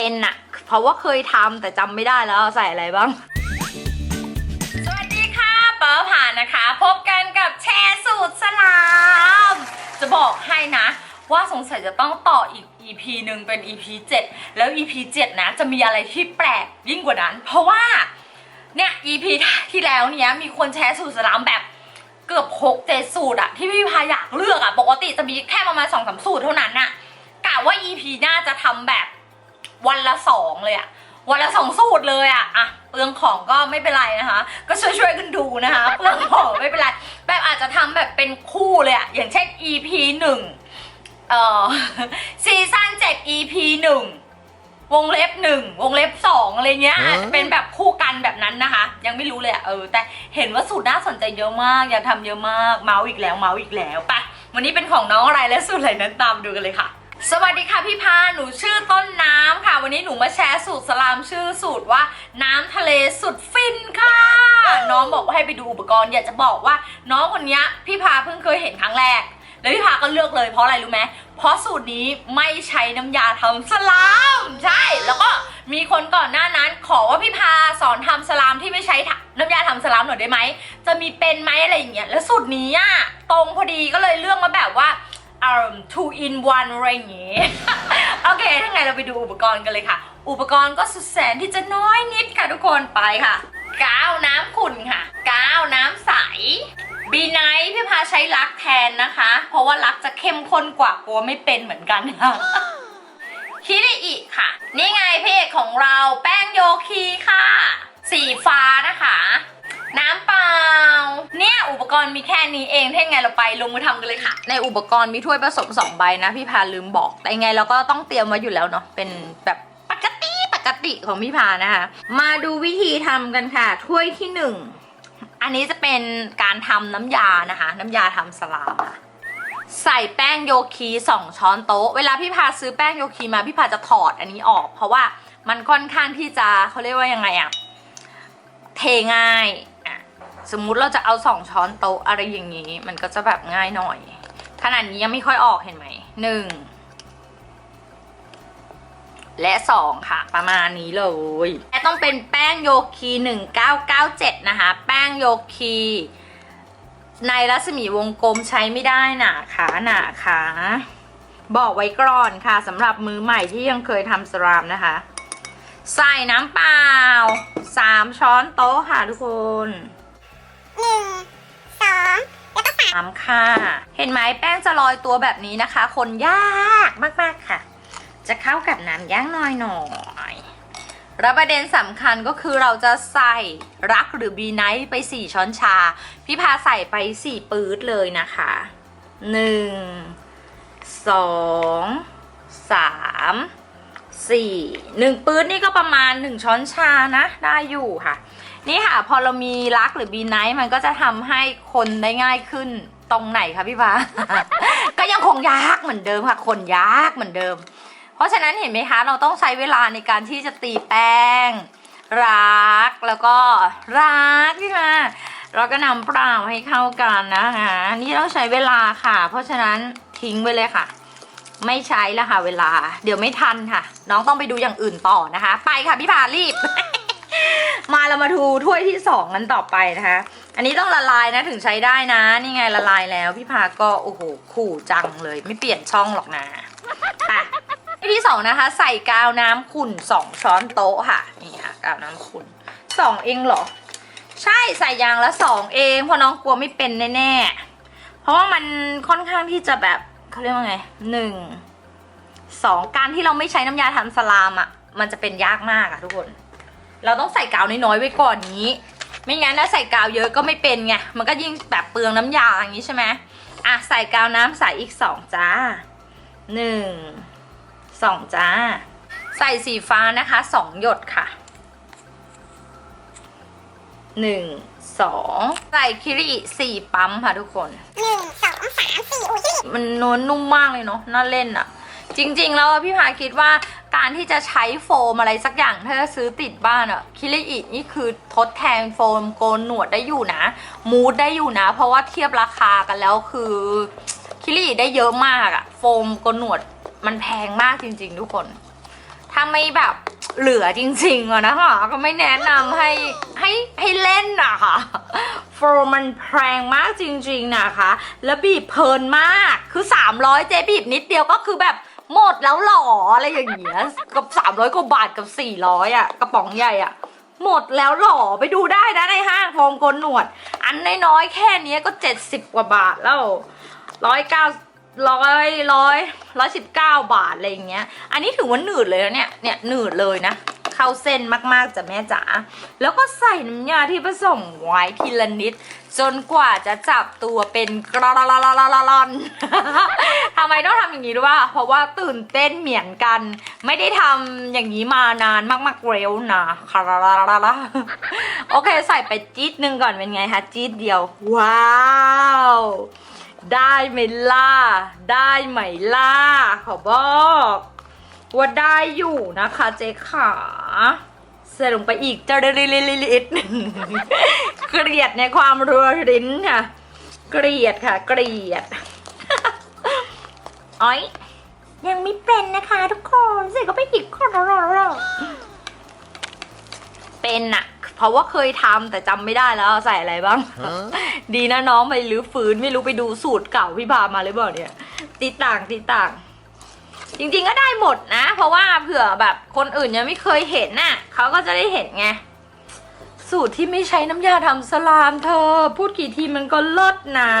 เป็นอะเพราะว่าเคยทำแต่จำไม่ได้แล้วใส่อะไรบ้าง สวัสดีค่ะเป๋ผ่านนะคะ พบกันกับแชร์สูตรสลาม จะบอกให้นะ ว่าสงสัยจะต้องต่ออีก EP หนึ่งเป็น EP 7 แล้ว EP 7 นะ จะมีอะไรที่แปลกยิ่งกว่านั้น เพราะว่าเนี่ย EP ที่แล้วเนี้ยมีคนแชร์สูตรสลามแบบเกือบ6เจ็ดสูตรอะที่พี่พาอยากเลือกอะปกติจะมีแค่ประมาณ2อสสูตรเท่านั้นอะกะว่า EP หน้าจะทำแบบ วันละสองเลยอะวันละสองสูตรเลยอะอะเปลืองของก็ไม่เป็นไรนะคะ ก็ช่วยๆกันดูนะคะ เปลืองของไม่เป็นไรแบบอาจจะทำแบบเป็นคู่เลยอะอย่างเช่น EP หนึ่งเอ่อซีซั่น7 EP หนึ่งวงเล็บหนึ่งวงเล็บสองอะไรเงี้ยฮะอาจจะเป็นแบบคู่กันแบบนั้นนะคะ ยังไม่รู้เลยอะเออ แต่เห็นว่าสูตรน่าสนใจเยอะมากอยากทำเยอะมากเมาส์อีกแล้วเมาส์อีกแล้วไปวันนี้เป็นของน้องอะไรและสูตรอะไรนั้นตามดูกันเลยค่ะ สวัสดีค่ะพี่พาหนูชื่อต้นน้ำค่ะ วันนี้หนูมาแชร์สูตรสลามชื่อสูตรว่าน้ำทะเลสุดฟินค่ะ น้องบอกว่าให้ไปดูอุปกรณ์อยากจะบอกว่า น้องคนนี้พี่พาเพิ่งเคยเห็นครั้งแรก แล้วพี่พาก็เลือกเลยเพราะอะไรรู้ไหมเพราะสูตรนี้ไม่ใช้น้ำยาทำสลามใช่ แล้วก็มีคนก่อนหน้านั้นขอว่าพี่พาสอนทำสลามที่ไม่ใช้น้ำยาทำสลามหน่อยได้ไหมจะมีเป็นไหมอะไรอย่างเงี้ยแล้วสูตรนี้อะตรงพอดีก็เลยเลือกมาแบบว่า อ่า two in one อะไรอย่างงี้ โอเค ถ้าไงเราไปดูอุปกรณ์กันเลยค่ะ อุปกรณ์ก็สุดแสนที่จะน้อยนิดค่ะทุกคนไปค่ะ กาวน้ำขุ่นค่ะ กาวน้ำใสบีไนท์พี่พาใช้ลักแทนนะคะ เพราะว่าลักจะเข้มข้นกว่ากลัวไม่เป็นเหมือนกันค่ะคิริอิค่ะ นี่ไงเอกของเราแป้งโยคีค่ะ สีฟ้านะคะ น้ำเปล่า เนี่ยอุปกรณ์มีแค่นี้เองถ้าไงเราไปลงมือทำกันเลยค่ะ ในอุปกรณ์มีถ้วยผสมสองใบนะพี่พาลืมบอก แต่ยังไงเราก็ต้องเตรียมไว้อยู่แล้วเนาะ เป็นแบบปกติปกติของพี่พานะคะ มาดูวิธีทำกันค่ะ ถ้วยที่หนึ่งอันนี้จะเป็นการทำน้ำยานะคะ น้ำยาทำสลามค่ะใส่แป้งโยคีสองช้อนโต๊ะ เวลาพี่พาซื้อแป้งโยคีมาพี่พาจะถอดอันนี้ออก เพราะว่ามันค่อนข้างที่จะเขาเรียกว่ายังไงอะเทง่าย สมมุติเราจะเอาสองช้อนโต๊ะอะไรอย่างนี้ มันก็จะแบบง่ายหน่อย ขนาดนี้ยังไม่ค่อยออกเห็นไหมหนึ่งและสองค่ะ ประมาณนี้เลยและต้องเป็นแป้งโยคี1997 นะคะ แป้งโยคีในรัศมีวงกลมใช้ไม่ได้หนาขาหนาขาบอกไว้ก่อนค่ะสำหรับมือใหม่ที่ยังเคยทำสลามนะคะ ใส่น้ำเปล่าสามช้อนโต๊ะค่ะทุกคน หนึ่งสองแล้วก็สามค่ะ เห็นไหมแป้งจะลอยตัวแบบนี้นะคะ คนยากมากๆค่ะ จะเข้ากับน้ำย่างน้อยหน่อยแล้วประเด็นสำคัญก็คือเราจะใส่รักหรือบีไนท์ไป 4 ช้อนชา พี่พาใส่ไป 4 ปื๊ดเลยนะคะ 1 2 3 4 1 ปื๊ดนี่ก็ประมาณ 1 ช้อนชานะ ได้อยู่ค่ะ นี่ค่ะ พอเรามีรักหรือบีไนท์มันก็จะทำให้คนได้ง่ายขึ้นตรงไหนคะพี่ฟ้า ก็ยังคงยากเหมือนเดิมค่ะ คนยากเหมือนเดิม เพราะฉะนั้นเห็นไหมคะ เราต้องใช้เวลาในการที่จะตีแป้ง รักแล้วก็รักพี่มาเราก็นำเปล่าให้เข้ากันนะคะนี่ต้องใช้เวลาค่ะ เพราะฉะนั้นทิ้งไว้เลยค่ะ ไม่ใช้แล้วค่ะเวลา เดี๋ยวไม่ทันค่ะ น้องต้องไปดูอย่างอื่นต่อนะคะ ไปค่ะพี่พารีบ มาเรามาดูถ้วยที่สองกันต่อไปนะคะ อันนี้ต้องละลายนะถึงใช้ได้นะ นี่ไงละลายแล้วพี่พาก็โอ้โหขู่จังเลย ไม่เปลี่ยนช่องหรอกนะอะที่สองนะคะ ใส่กาวน้ำขุ่นสองช้อนโต๊ะค่ะนี่ค่ะกาวน้ำขุ่นสองเองเหรอ ใช่ใส่ยางละสองเองเพราะน้องกลัวไม่เป็นแน่ๆเพราะว่ามันค่อนข้างที่จะแบบเขาเรียกว่าไงหนึ่งสองการที่เราไม่ใช้น้ำยาทำสลามอะมันจะเป็นยากมากอะทุกคน เราต้องใส่กาวน้อยๆไว้ก่อนนี้ ไม่งั้นถ้าใส่กาวเยอะก็ไม่เป็นไง มันก็ยิ่งแบบเปลืองน้ำยาอย่างนี้ใช่ไหมอะใส่กาวน้ำใส่อีกสองจ้าหนึ่งสองจ้า ใส่สีฟ้านะคะสองหยดค่ะหนึ่งสองใส่คิริสี่ปั๊มค่ะทุกคนหนึ่งสองสามสี่อุ้ยมันนวลนุ่มมากเลยเนาะน่าเล่นอะจริงๆแล้วอะพี่พาคิดว่า การที่จะใช้โฟมอะไรสักอย่างถ้าจะซื้อติดบ้านอะคิริอินี่คือทดแทนโฟมโกนหนวดได้อยู่นะ มูดได้อยู่นะ เพราะว่าเทียบราคากันแล้วคือคิริอิได้เยอะมากอะโฟมโกนหนวดมันแพงมากจริง ๆ ทุกคน ถ้าไม่แบบเหลือจริงๆอะนะคะก็ไม่แนะนำให้ให้ให้เล่นอะค่ะโฟร์มันแพงมากจริง ๆนะคะ แล้วบีบเพลินมากคือ 300 เจบีบนิดเดียวก็คือแบบ หมดแล้วหรออะไรอย่างเงี้ยกับสามร้อยกว่าบาทกับสี่ร้อยอะกระป๋องใหญ่อะ หมดแล้วหรอไปดูได้นะในห้างโฟมกลหนวด อันน้อยๆแค่นี้ก็เจ็ดสิบกว่าบาทแล้วร้อยเก้าร้อยร้อยร้อยสิบเก้าบาทอะไรอย่างเงี้ย อันนี้ถือว่าหนืดเลยนะเนี่ยเนี่ยหนืดเลยนะ เข้าเส้นมากๆจ้ะแม่จ๋าแล้วก็ใส่น้ำยาที่ผสมไว้ทีละนิด จนกว่าจะจับตัวเป็นกรอลลอนทำไมต้องทำอย่างนี้ด้วยเพราะว่าตื่นเต้นเหมือนกัน ไม่ได้ทำอย่างนี้มานานมากๆเร็วนะคาราลาลาโอเคใส่ไปจี๊ดนึงก่อนเป็นไงคะจี๊ดเดียว ว้าวได้ไหมล่ะได้ไหมล่ะขอบอก ว่าได้อยู่นะคะเจ๊ขาใส่ลงไปอีกจะริลิลิลิดเกลียดในความรัวริ้นค่ะ เกลียดค่ะ เกลียดอ้อยยังไม่เป็นนะคะทุกคนใส่ก็ไปอีกคนเป็นอะเพราะว่าเคยทำแต่จำไม่ได้แล้วใส่อะไรบ้าง ดีนะน้องไปรื้อฟื้นไม่รู้ไปดูสูตรเก่าพี่พามาหรือเปล่าเนี่ยตีต่างตีต่าง จริงๆก็ได้หมดนะ เพราะว่าเผื่อแบบคนอื่นยังไม่เคยเห็นน่ะเขาก็จะได้เห็นไง สูตรที่ไม่ใช้น้ำยาทำสลามเธอ พูดกี่ทีมันก็ลดนะ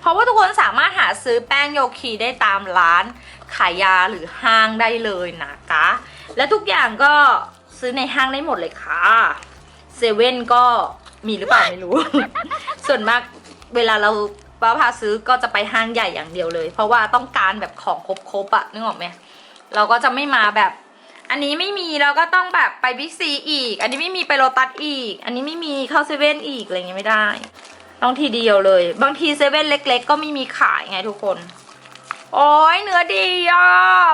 เพราะว่าทุกคนสามารถหาซื้อแป้งโยคีได้ตามร้านขายยาหรือห้างได้เลยนะคะและทุกอย่างก็ซื้อในห้างได้หมดเลยค่ะเซเว่นก็มีหรือเปล่าไม่รู้ ส่วนมากเวลาเรา ป้าพาซื้อก็จะไปห้างใหญ่อย่างเดียวเลย เพราะว่าต้องการแบบของครบๆอะนึกออกไหมเราก็จะไม่มาแบบ อันนี้ไม่มีเราก็ต้องแบบไปบิ๊กซีอีก อันนี้ไม่มีไปโลตัสอีก อันนี้ไม่มีเข้าเซเว่นอีกอะไรเงี้ยไม่ได้ต้องทีเดียวเลย บางทีเซเว่นเล็ก ๆ ก็ไม่มีขายไงทุกคนโอ้ยเนื้อดีอะ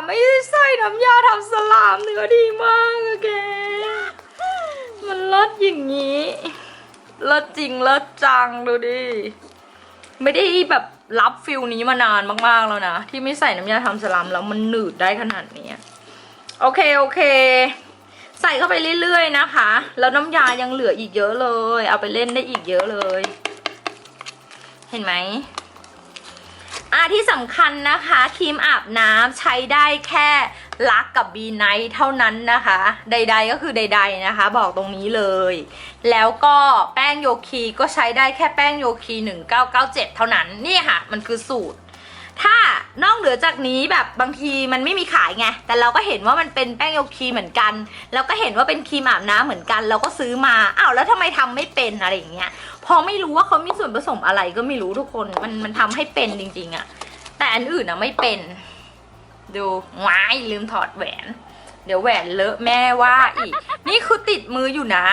ไม่ได้ใส่น้ำยาทำสลามเนื้อดีมากอะแกมันเลิศอย่างนี้เลิศจริงเลิศจังดูดิ ไม่ได้แบบรับฟิลนี้มานานมากๆแล้วนะ ที่ไม่ใส่น้ำยาทำสลัมแล้วมันหนืดได้ขนาดนี้โอเคโอเค ใส่เข้าไปเรื่อยๆนะคะ แล้วน้ำยายังเหลืออีกเยอะเลย เอาไปเล่นได้อีกเยอะเลย เห็นไหมอ่าที่สำคัญนะคะครีมอาบน้ำใช้ได้แค่ ลักกับบีไนท์เท่านั้นนะคะ ใด ๆก็คือใด ๆนะคะ บอกตรงนี้เลย แล้วก็แป้งโยคีก็ใช้ได้แค่แป้งโยคี 1997 เท่านั้นนี่ค่ะ มันคือสูตร ถ้านอกเหนือจากนี้แบบบางทีมันไม่มีขายไงแต่เราก็เห็นว่ามันเป็นแป้งโยคีเหมือนกันแล้วก็เห็นว่าเป็นครีมอาบน้ำเหมือนกัน เราก็ซื้อมาอ้าวแล้วทำไมทำไม่เป็นอะไรอย่างเงี้ยพอไม่รู้ว่าเขามีส่วนผสมอะไรก็ไม่รู้ทุกคนมันมันทำให้เป็นจริงๆอะแต่อันอื่นอะไม่เป็น ดูว้ายลืมถอดแหวน เดี๋ยวแหวนเลอะแม่ว่าอีก นี่คือติดมืออยู่นะ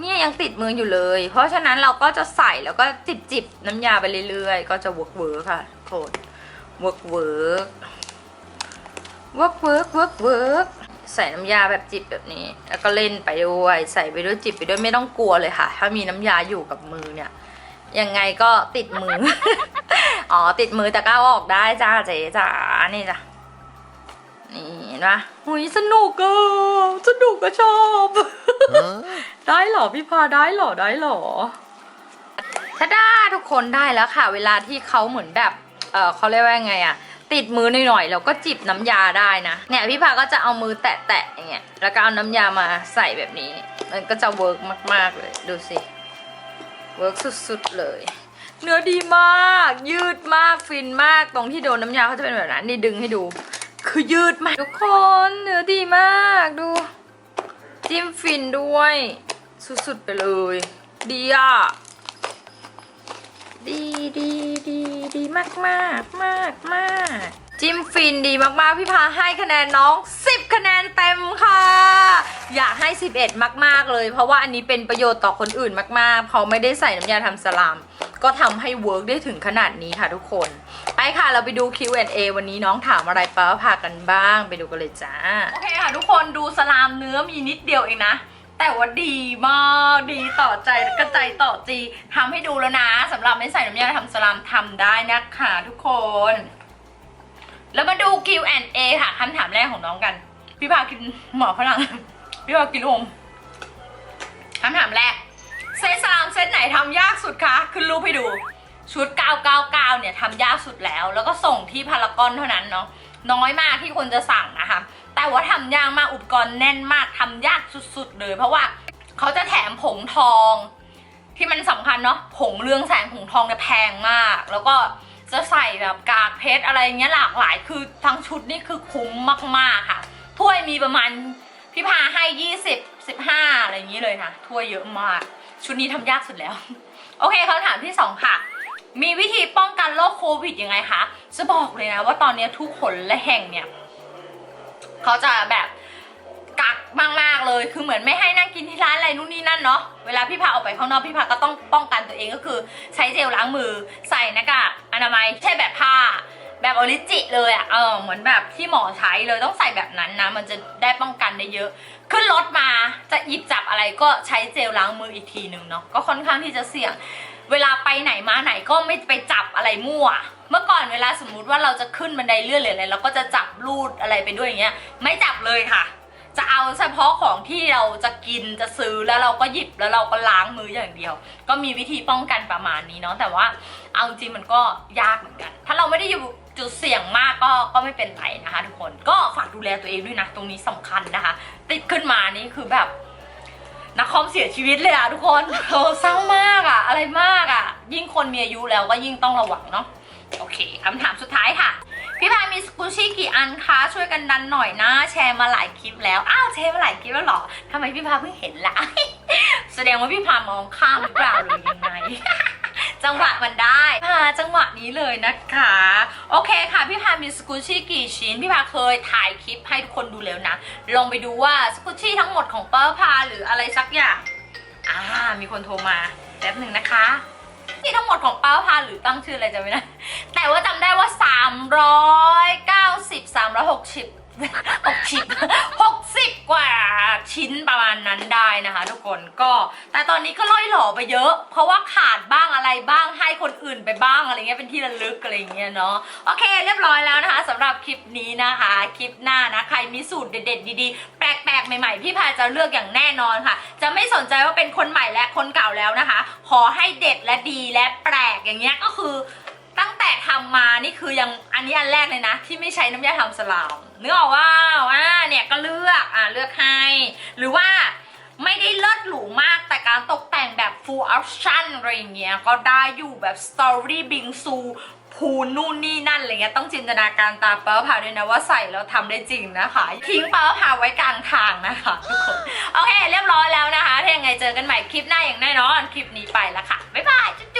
เนี่ยยังติดมืออยู่เลย เพราะฉะนั้นเราก็จะใส่แล้วก็จิบจิบๆน้ำยาไปเรื่อยๆ ก็จะเวิร์กเวิร์กค่ะโทษเวิร์กเวิร์กเวิร์กเวิร์กเวิร์กเวิร์กใส่น้ำยาแบบจิบแบบนี้ แล้วก็เล่นไปด้วย ใส่ไปด้วยจิบไปด้วยไม่ต้องกลัวเลยค่ะ ถ้ามีน้ำยาอยู่กับมือเนี่ยยังไงก็ติดมือ อ๋อ ติดมือแต่ก็เอาออกได้จ้าเจ๊จ้านี่จ้ะ นี่เห็นปะหุยสนุกอะสนุกก็ชอบ ได้เหรอพี่พาได้เหรอได้เหรอถ้าได้ทุกคนได้แล้วค่ะ เวลาที่เขาเหมือนแบบเออเขาเรียกว่าไงอะติดมือหน่อยๆแล้วก็จิบน้ำยาได้นะเนี่ยพี่พาก็จะเอามือแตะๆอย่างเงี้ยแล้วก็เอาน้ำยามาใส่แบบนี้ มันก็จะเวิร์กมากๆเลยดูสิเวิร์กสุดๆเลย เนื้อดีมาก ยืดมากฟินมากตรงที่โดนน้ำยาเขาจะเป็นแบบนั้นนี่ดึงให้ดู คือยืดมาก ทุกคนเนื้อดีมากดู จิ้มฟินด้วย สุดๆไปเลย ดีอะ ดีดีดีดีมากมากมากมากจิ้มฟินดีมากๆ พี่พาให้คะแนนน้อง 10 คะแนนเต็มค่ะ อยากให้ 11 มากๆเลย เพราะว่าอันนี้เป็นประโยชน์ต่อคนอื่นมากๆเขาะไม่ได้ใส่น้ำยาทำสลาม ก็ทำให้เวิร์กได้ถึงขนาดนี้ค่ะทุกคน ไปค่ะ เราไปดู Q&A วันนี้น้องถามอะไรป้าพากันบ้าง ไปดูกันเลยจ้า โอเคค่ะ ทุกคนดูสลามเนื้อมีนิดเดียวเองนะ แต่ว่าดีมากดีต่อใจกระใจต่อจีทำให้ดูแล้วนะสำหรับไม่ใส่น้ำยาทำสลามทำได้นะคะทุกคน แล้วมาดู Q&A ค่ะคำถามแรกของน้องกัน พี่พากินหมอฝรั่ง พี่พากินลูกอมคำถามแรกเซตสลามเซตไหนทำยากสุดคะขึ้นรูปให้ดู ชุด 999 เนี่ยทำยากสุดแล้ว แล้วก็ส่งที่พารากอนเท่านั้นเนาะน้อยมากที่คนจะสั่งนะคะ แต่ว่าทำยากมากอุปกรณ์แน่นมากทำยากสุดๆ เลย เพราะว่าเขาจะแถมผงทอง ที่มันสำคัญเนาะผงเรืองแสงผงทองเนี่ยแพงมาก แล้วก็จะใส่แบบกากเพชรอะไรเงี้ยหลากหลาย คือทั้งชุดนี่คือคุ้มมากๆค่ะ ถ้วยมีประมาณพี่พาให้ 20 15 อะไรอย่างนี้เลยนะถ้วยเยอะมาก ชุดนี้ทำยากสุดแล้ว โอเคคำถามที่สองค่ะ มีวิธีป้องกันโรคโควิดยังไงคะ จะบอกเลยนะว่าตอนนี้ทุกคนและแห่งเนี่ยเขาจะแบบกักมากๆเลย คือเหมือนไม่ให้นั่งกินที่ร้านอะไรนู่นนี่นั่นเนาะ เวลาพี่พาออกไปข้างนอกพี่พาก็ต้องป้องกันตัวเองก็คือ ใช้เจลล้างมือ ใส่หน้ากากอนามัยใช่แบบผ้า แบบออริจิเลยอะ่ะ เออ เหมือนแบบที่หมอใช้เลยต้องใส่แบบนั้นนะ มันจะได้ป้องกันได้เยอะ ขึ้นรถมาจะหยิบจับอะไรก็ใช้เจลล้างมืออีกทีหนึ่งเนาะ ก็ค่อนข้างที่จะเสี่ยง เวลาไปไหนมาไหนก็ไม่ไปจับอะไรมั่ว เมื่อก่อนเวลาสมมุติว่าเราจะขึ้นบันไดเลื่อนหรืออะไรเราก็จะจับลูดอะไรไปด้วยอย่างเงี้ย ไม่จับเลยค่ะ จะเอาเฉพาะของที่เราจะกินจะซื้อแล้วเราก็หยิบแล้วเราก็ล้างมืออย่างเดียว ก็มีวิธีป้องกันประมาณนี้เนาะแต่ว่าเอาจริงมันก็ยากเหมือนกัน ถ้าเราไม่ได้อยู่จุดเสี่ยงมากก็ก็ไม่เป็นไรนะคะ ทุกคนก็ฝากดูแลตัวเองด้วยนะตรงนี้สำคัญนะคะ ติดขึ้นมานี่คือแบบ นักคอมเสียชีวิตเลยอะทุกคนเออเศร้ามากอะอะไรมากอะยิ่งคนมีอายุแล้วก็ยิ่งต้องระวังเนาะโอเคคำถามสุดท้ายค่ะ พี่พายมีสกูชี่กี่อันคะช่วยกันดันหน่อยนะแชร์มาหลายคลิปแล้วอ้าวแชร์มาหลายคลิปแล้วเหรอทำไมพี่พาเพิ่งเห็นละแสดงว่าพี่พามองข้ามหรือเปล่าหรือยังไง จังหวะมันได้พาจังหวะนี้เลยนะคะ โอเคค่ะ พี่พามีสกูชี่กี่ชิ้น พี่พาเคยถ่ายคลิปให้ทุกคนดูแล้วนะ ลองไปดูว่าสกูชี่ทั้งหมดของเปอร์พาหรืออะไรสักอย่าง อ่า มีคนโทรมาแป๊บหนึ่งนะคะที่ทั้งหมดของเป้าพาหรือตั้งชื่ออะไรจะไม่ได้ แต่ว่าจำได้ว่า 390 360 60 60กว่า ชิ้นประมาณนั้นได้นะคะทุกคนก็แต่ตอนนี้ก็ล่อยหล่อไปเยอะ เพราะว่าขาดบ้างอะไรบ้างให้คนอื่นไปบ้างอะไรเงี้ยเป็นที่ระลึกอะไรเงี้ยเนาะโอเค เรียบร้อยแล้วนะคะสำหรับคลิปนี้นะคะ คลิปหน้านะใครมีสูตรเด็ดๆดีๆ แปลกๆ ใหม่ๆพี่พายจะเลือกอย่างแน่นอนค่ะ จะไม่สนใจว่าเป็นคนใหม่และคนเก่าแล้วนะคะ ขอให้เด็ดและดีและแปลกอย่างเงี้ยก็คือ แต่ทำมานี่คือยังอันนี้อันแรกเลยนะ ที่ไม่ใช้น้ำยาทำสลามเนื้อออกว่าว่าเนี่ยก็เลือกอะเลือกให้หรือว่าไม่ได้เลิศหรูมากแต่การตกแต่งแบบ full option อะไรอย่างเงี้ยก็ได้อยู่แบบ story bingsu พูนู่นนี่นั่นอะไรเงี้ยต้องจินตนาการตามเปาผ่าด้วยนะว่าใส่แล้วทำได้จริงนะคะทิ้งเปาผ่าไว้กลางทางนะคะทุกคนโอเค เรียบร้อยแล้วนะคะถ้ายังไงเจอกันใหม่คลิปหน้าอย่างแน่นอน คลิปนี้ไปละค่ะ บ๊ายบายจุ๊บ